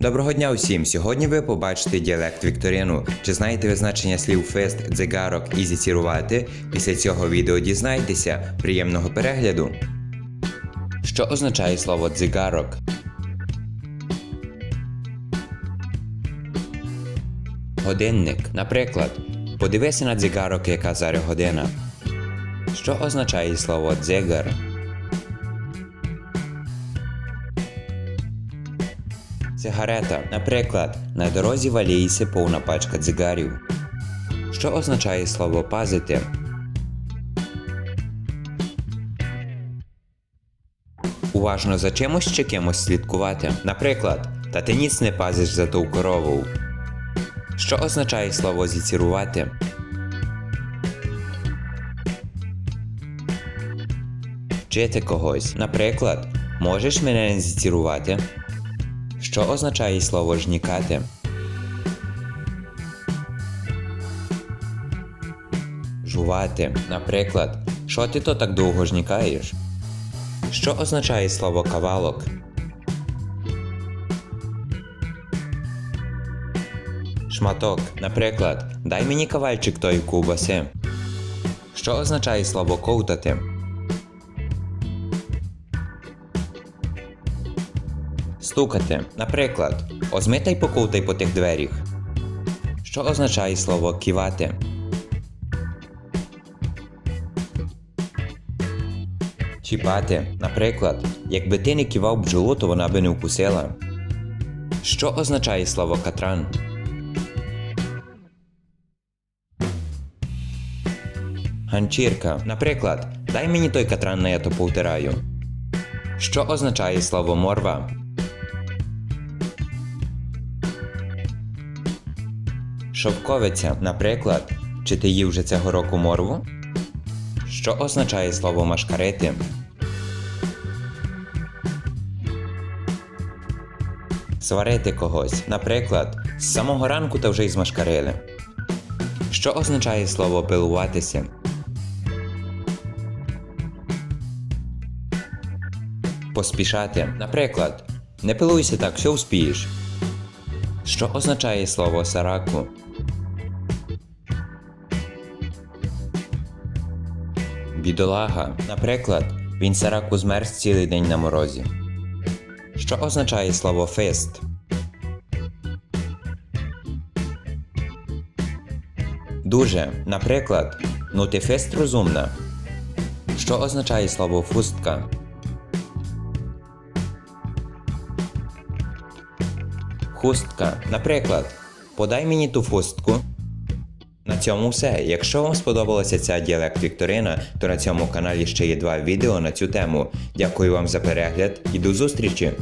Доброго дня усім! Сьогодні ви побачите діалект Вікторину. Чи знаєте ви значення слів фест, дзигарок і зіцірувати? Після цього відео дізнайтеся. Приємного перегляду. Що означає слово дзигарок? Годинник. Наприклад, подивися на дзигарок, яка зараз година. Що означає слово дзигар? Сигарета. Наприклад, на дорозі валіється повна пачка дзигарів. Що означає слово пазити? Уважно за чимось чи кимось слідкувати. Наприклад, та ти ніц не пазиш за ту корову. Що означає слово зіцірувати? Вчити когось. Наприклад, можеш мене не зіцірувати? Що означає слово жнікати? Жувати. Наприклад, що ти то так довго жнікаєш? Що означає слово кавалок? Шматок. Наприклад, дай мені кавальчик тої ковбаси. Що означає слово ковтати? Стукати. Наприклад, озми та й поковтай по тих дверях. Що означає слово ківати? Чіпати. Наприклад, якби ти не ківав бджолу, то вона би не вкусила. Що означає слово катран? Ганчірка. Наприклад, дай мені той катран, на я то повтираю. Що означає слово морва? Шовковиця, наприклад, чи ти їв вже цього року морву? Що означає слово машкарити? Сварити когось, наприклад, з самого ранку та вже й змашкарили. Що означає слово пилуватися? Поспішати. Наприклад, не пилуйся так, все успієш. Що означає слово сараку? Бідолага. Наприклад, він сараку змерз цілий день на морозі. Що означає слово фест? Дуже. Наприклад, ну ти фест розумна. Що означає слово фустка? Хустка. Наприклад, подай мені ту хустку. На цьому все. Якщо вам сподобалася ця діалект Вікторина, то на цьому каналі ще є два відео на цю тему. Дякую вам за перегляд і до зустрічі!